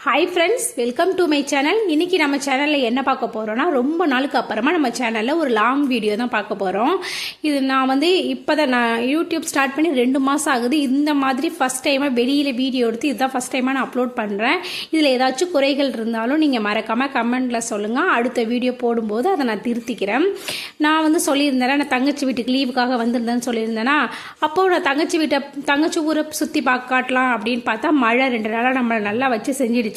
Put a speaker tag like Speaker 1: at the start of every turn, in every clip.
Speaker 1: Hi friends welcome to my channel இன்றைக்கி நம்ம சேனலில் என்ன பார்க்க போகிறோம்னா ரொம்ப நாளுக்கு அப்புறமா நம்ம சேனலில் ஒரு லாங் வீடியோ தான் பார்க்க போகிறோம் இது நான் வந்து இப்போ தான் நான் யூடியூப் ஸ்டார்ட் பண்ணி ரெண்டு மாதம் ஆகுது. இந்த மாதிரி ஃபஸ்ட் டைமாக வெளியில் வீடியோ எடுத்து இதுதான் ஃபஸ்ட் டைமாக நான் அப்லோட் பண்ணுறேன் இதில் ஏதாச்சும் குறைகள் இருந்தாலும் நீங்கள் மறக்காமல் கமெண்ட்டில் சொல்லுங்கள் அடுத்த வீடியோ போடும்போது அதை நான் திருத்திக்கிறேன். நான் வந்து சொல்லியிருந்தேன் நான் தங்கச்சி வீட்டுக்கு லீவுக்காக வந்திருந்தேன்னு சொல்லியிருந்தேன்னா அப்போது நான் தங்கச்சி வீட்டை தங்கச்சி ஊரை சுற்றி பார்க்க காட்டலாம் அப்படின்னு பார்த்தா மழை ரெண்டு நாளாக நம்மளை நல்லா வச்சு செஞ்சிடுச்சு.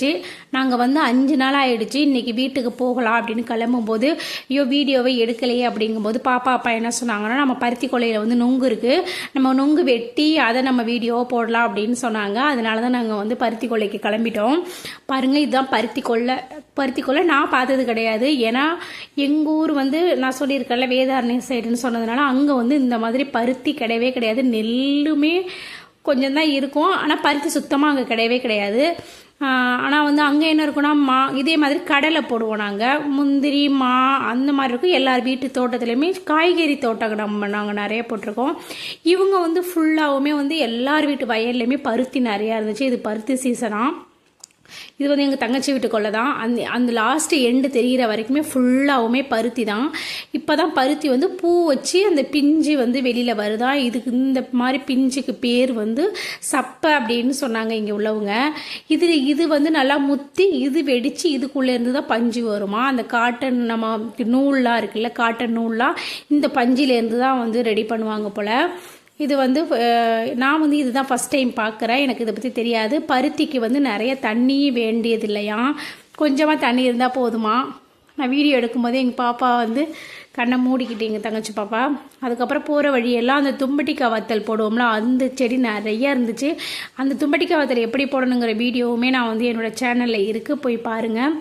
Speaker 1: நாங்கள் வந்து அஞ்சு நாள் ஆயிடுச்சு. இன்னைக்கு வீட்டுக்கு போகலாம் அப்படின்னு கிளம்பும்போது ஐயோ வீடியோவை எடுக்கலையே அப்படிங்கும்போது பாப்பா அப்பா என்ன சொன்னாங்கன்னா நம்ம பருத்தி கொலையில் வந்து நொங்கு இருக்குது நம்ம நொங்கு வெட்டி அதை நம்ம வீடியோவை போடலாம் அப்படின்னு சொன்னாங்க. அதனால தான் நாங்கள் வந்து பருத்தி கொலைக்கு கிளம்பிட்டோம். பாருங்கள் இதுதான் பருத்தி கொல்லை பருத்தி கொல்லை நான் பார்த்தது கிடையாது. ஏன்னா எங்கள் ஊர் வந்து நான் சொல்லியிருக்கேன்ல வேதாரணி சைடுன்னு சொன்னதுனால அங்கே வந்து இந்த மாதிரி பருத்தி கிடையவே கிடையாது. நெல்லுமே கொஞ்சம் தான் இருக்கும். ஆனால் பருத்தி சுத்தமாக அங்கே கிடையவே கிடையாது. ஆனால் வந்து அங்கே என்ன இருக்குன்னா மா இதே மாதிரி கடலை போடுவோம் நாங்கள் முந்திரி மா அந்த மாதிரி இருக்கும். எல்லார் வீட்டு தோட்டத்துலேயுமே காய்கறி தோட்டம் நம்ம நாங்கள் நிறைய போட்டிருக்கோம். இவங்க வந்து ஃபுல்லாகவுமே வந்து எல்லார் வீட்டு வயல்லையுமே பருத்தி நிறையா இருந்துச்சு. இது பருத்தி சீசனாக இது வந்து எங்கள் தங்கச்சி வீட்டுக்குள்ள தான். அந்த அந்த லாஸ்ட்டு எண்டு தெரிகிற வரைக்குமே ஃபுல்லாகவுமே பருத்தி தான். இப்போ தான் பருத்தி வந்து பூ வச்சு அந்த பிஞ்சு வந்து வெளியில் வருதா? இதுக்கு இந்த மாதிரி பிஞ்சுக்கு பேர் வந்து சப்பை அப்படின்னு சொன்னாங்க இங்கே உள்ளவங்க. இது இது வந்து நல்லா முத்தி இது வெடித்து இதுக்குள்ளே இருந்து தான் பஞ்சு வருமா? அந்த காட்டன் நம்ம நூல்லாம் இருக்குல்ல காட்டன் நூல்லாம் இந்த பஞ்சிலேருந்து தான் வந்து ரெடி பண்ணுவாங்க போல். இது வந்து நான் வந்து இதுதான் ஃபஸ்ட் டைம் பார்க்குறேன். எனக்கு இதை பற்றி தெரியாது. பருத்திக்கு வந்து நிறைய தண்ணி வேண்டியது இல்லையா கொஞ்சமாக தண்ணி இருந்தால் போதுமா? நான் வீடியோ எடுக்கும்போது எங்கள் பாப்பா வந்து கண்ணை மூடிக்கிட்டீங்க எங்கள் தங்கச்சி பாப்பா. அதுக்கப்புறம் போகிற வழியெல்லாம் அந்த தும்பட்டிக்காய் வத்தல் போடுவோம்ல அந்த செடி நிறையா இருந்துச்சு. அந்த தும்பட்டிக்காய் வத்தல் எப்படி போடணுங்கிற வீடியோவுமே நான் வந்து என்னோடய சேனலில் இருக்குது போய் பாருங்கள்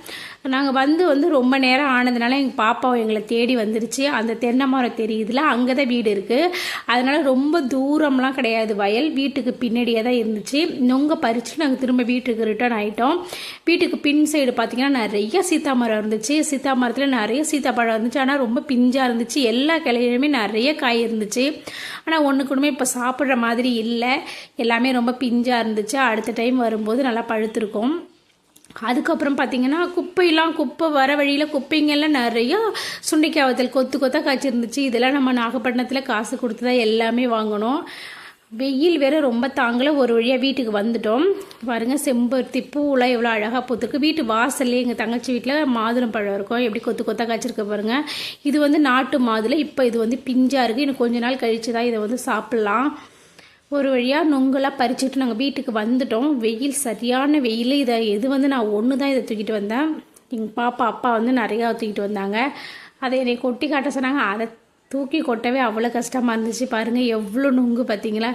Speaker 1: நாங்கள் வந்து வந்து ரொம்ப நேரம் ஆனதுனால எங்கள் பாப்பாவை எங்களை தேடி வந்துருச்சு. அந்த தென்னை மரம் தெரியுதுல அங்கே தான் வீடு இருக்குது அதனால் ரொம்ப தூரம்லாம் கிடையாது வயல். வீட்டுக்கு பின்னாடியே தான் இருந்துச்சு. நொங்க பறிச்சுட்டு நாங்கள் திரும்ப வீட்டுக்கு ரிட்டர்ன் ஆகிட்டோம் வீட்டுக்கு பின் சைடு பார்த்தீங்கன்னா நிறைய சீத்தா மரம் இருந்துச்சு. சீத்தா மரத்தில் நிறைய சீத்தாப்பழம் இருந்துச்சு. ஆனால் ரொம்ப பின் பிஞ்சாக இருந்துச்சு. எல்லா கிளையிலுமே நிறைய காய் இருந்துச்சு. ஆனால் ஒன்றுக்குமே இப்போ சாப்பிட்ற மாதிரி இல்லை. எல்லாமே ரொம்ப பிஞ்சாக இருந்துச்சு. அடுத்த டைம் வரும்போது நல்லா பழுத்திருக்கும். அதுக்கப்புறம் பார்த்தீங்கன்னா குப்பையெல்லாம் குப்பை வர வழியில் குப்பைங்கெல்லாம் நிறையா சுண்டைக்காய் வத்தல் கொத்து கொத்தாக காய்ச்சிருந்துச்சு. இதெல்லாம் நம்ம நாகப்பட்டினத்தில் காசு கொடுத்து தான் எல்லாமே வாங்கணும். வெயில் வேறு ரொம்ப தாங்கல. ஒரு வழியாக வீட்டுக்கு வந்துட்டோம். பாருங்கள் செம்பருத்தி பூலாம் எவ்வளோ அழகாக பூத்துருக்கு. வீட்டு வாசல்லே எங்கள் தங்கச்சி வீட்டில் மாதுளம் பழம் இருக்கும். எப்படி கொத்து கொத்தாக காய்ச்சிருக்க பாருங்கள் இது வந்து நாட்டு மாதுளை இப்போ இது வந்து பிஞ்சாக இருக்குது இன்னும் கொஞ்ச நாள் கழிச்சு தான் இதை வந்து சாப்பிட்லாம். ஒரு வழியாக நொங்கெல்லாம் பறிச்சுட்டு நாங்கள் வீட்டுக்கு வந்துட்டோம். வெயில் சரியான வெயில். இதை இது வந்து நான் ஒன்று தான் இதை தூக்கிட்டு வந்தேன். எங்கள் பாப்பா அப்பா வந்து நிறையா தூக்கிட்டு வந்தாங்க. அதை என்னை கொட்டி காட்ட சொன்னாங்க. அதை தூக்கி கொட்டவே அவ்வளோ கஷ்டமாக இருந்துச்சு. பாருங்கள் எவ்வளோ நுங்கு பார்த்தீங்களா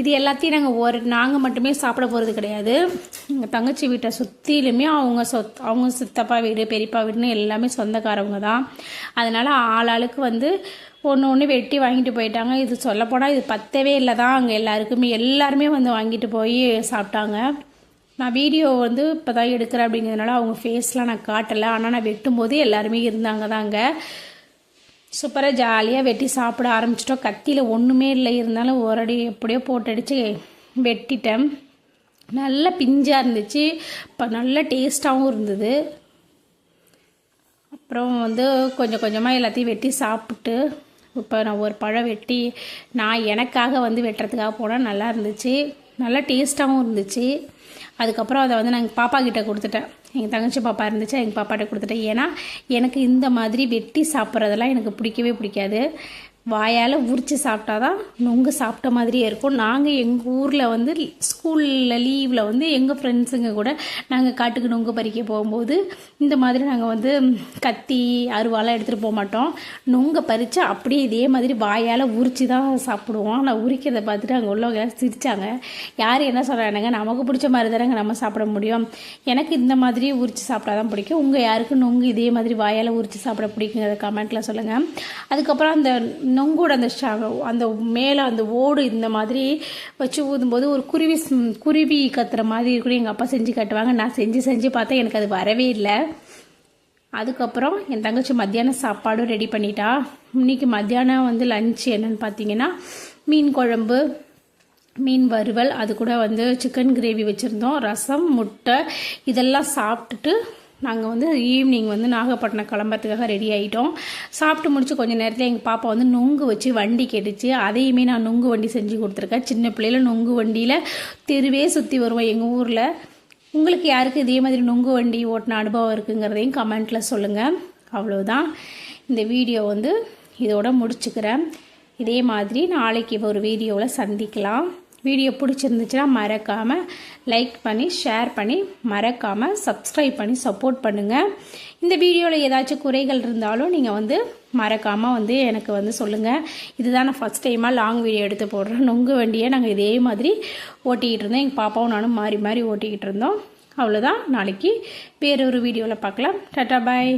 Speaker 1: இது எல்லாத்தையும் நாங்கள் ஒரு நாங்கள் மட்டுமே சாப்பிட போகிறது கிடையாது. எங்கள் தங்கச்சி வீட்டை சுற்றிலுமே அவங்க சொத் அவங்க சித்தப்பா வீடு பெரியப்பா வீடுன்னு எல்லாமே சொந்தக்காரவங்க தான். அதனால் ஆளாளுக்கு வந்து ஒன்று ஒன்று வெட்டி வாங்கிட்டு போயிட்டாங்க. இது சொல்லப்போனால் இது பத்தவே இல்லை தான் அங்கே எல்லாருக்குமே. எல்லாருமே வந்து வாங்கிட்டு போய் சாப்பிட்டாங்க. நான் வீடியோ வந்து இப்போ தான் எடுக்கிறேன் அப்படிங்கிறதுனால அவங்க ஃபேஸ்லாம் நான் காட்டலை. ஆனால் நான் வெட்டும் போது எல்லாருமே இருந்தாங்க தான் அங்கே. சூப்பராக ஜாலியாக வெட்டி சாப்பிட ஆரம்பிச்சிட்டோம். கத்தியில் ஒன்றுமே இல்லை. இருந்தாலும் ஒரு அடி எப்படியோ போட்டடிச்சு வெட்டிட்டேன். நல்ல பிஞ்சாக இருந்துச்சு. இப்போ நல்ல டேஸ்ட்டாகவும் இருந்தது. அப்புறம் வந்து கொஞ்சம் கொஞ்சமாக எல்லாத்தையும் வெட்டி சாப்பிட்டு இப்போ நான் ஒரு பழம் வெட்டி நான் எனக்காக வந்து வெட்டுறதுக்காக போனால் நல்லா இருந்துச்சு. நல்லா டேஸ்ட்டாகவும் இருந்துச்சு. அதுக்கப்புறம் அதை வந்து நாங்கள் பாப்பா கிட்டே கொடுத்துட்டேன். எங்கள் தங்கச்சி பாப்பா இருந்துச்சு எங்கள் பாப்பாட்ட கொடுத்துட்டேன். ஏன்னா எனக்கு இந்த மாதிரி வெட்டி சாப்பிட்றதெல்லாம் எனக்கு பிடிக்கவே பிடிக்காது. வாயால் உரித்து சாப்பிட்டா தான் நொங்கு சாப்பிட்ட மாதிரியே இருக்கும். நாங்கள் எங்கள் ஊரில் வந்து ஸ்கூலில் லீவில் வந்து எங்கள் ஃப்ரெண்ட்ஸுங்க கூட நாங்கள் காட்டுக்கு நொங்கு பறிக்க போகும்போது இந்த மாதிரி நாங்கள் வந்து கத்தி அருவாலாம் எடுத்துகிட்டு போக மாட்டோம். நொங்கை பறித்து அப்படியே இதே மாதிரி வாயால் உரித்து தான் சாப்பிடுவோம். ஆனால் உரிக்கிறத பார்த்துட்டு அங்கே உள்ளவங்க சிரித்தாங்க யார் என்ன சொல்கிறாங்க நமக்கு பிடிச்ச மாதிரி தானேங்க நம்ம சாப்பிட முடியும். எனக்கு இந்த மாதிரி உரித்து சாப்பிட்டா தான் பிடிக்கும். உங்கள் யாருக்கு நொங்கு இதே மாதிரி வாயால் உரித்து சாப்பிட பிடிக்குங்கிறத கமெண்ட்டில் சொல்லுங்கள் அதுக்கப்புறம் அந்த நொங்கோட அந்த ஷ- அந்த மேலே அந்த ஓடு இந்த மாதிரி வச்சு ஊதும்போது ஒரு குருவி குருவி கத்துற மாதிரி கூட எங்கள் அப்பா செஞ்சு கட்டுவாங்க. நான் செஞ்சு செஞ்சு பார்த்தா எனக்கு அது வரவே இல்லை. அதுக்கப்புறம் என் தங்கச்சி மத்தியானம் சாப்பாடும் ரெடி பண்ணிட்டா. இன்னைக்கு மத்தியானம் வந்து லஞ்ச் என்னன்னு பார்த்தீங்கன்னா மீன் குழம்பு மீன் வறுவல் அது கூட வந்து சிக்கன் கிரேவி வச்சுருந்தோம். ரசம் முட்டை இதெல்லாம் சாப்பிட்டுட்டு நாங்கள் வந்து ஈவினிங் வந்து நாகப்பட்டினம் கிளம்புறதுக்காக ரெடி ஆகிட்டோம் சாப்பிட்டு முடிச்சு கொஞ்சம் நேரத்தில் எங்கள் பாப்பா வந்து நொங்கு வச்சு வண்டி கேட்டுச்சு. அதையுமே நான் நொங்கு வண்டி செஞ்சு கொடுத்துருக்கேன். சின்ன பிள்ளையில நொங்கு வண்டியில் தெருவே சுற்றி வருவோம் எங்கள் ஊரில். உங்களுக்கு யாருக்கு இதே மாதிரி நொங்கு வண்டி ஓட்டின அனுபவம் இருக்குங்கிறதையும் கமெண்ட்டில் சொல்லுங்கள் அவ்வளோதான் இந்த வீடியோ வந்து இதோட முடிச்சுக்கிறேன். இதே மாதிரி நாளைக்கு ஒரு வீடியோவில் சந்திக்கலாம். வீடியோ பிடிச்சிருந்துச்சுன்னா மறக்காமல் லைக் பண்ணி ஷேர் பண்ணி மறக்காமல் சப்ஸ்கிரைப் பண்ணி சப்போர்ட் பண்ணுங்கள் இந்த வீடியோவில் ஏதாச்சும் குறைகள் இருந்தாலும் நீங்கள் வந்து மறக்காமல் வந்து எனக்கு வந்து சொல்லுங்கள் இதுதான் நான் ஃபஸ்ட் டைமாக லாங் வீடியோ எடுத்து போடுறேன் நொங்கு வண்டியை நாங்கள் இதே மாதிரி ஓட்டிக்கிட்டு இருந்தோம். எங்கள் பாப்பாவும் நானும் மாறி மாறி ஓட்டிக்கிட்டு இருந்தோம். அவ்வளோதான் நாளைக்கு வேறொரு வீடியோவில் பார்க்கலாம். Tata bye.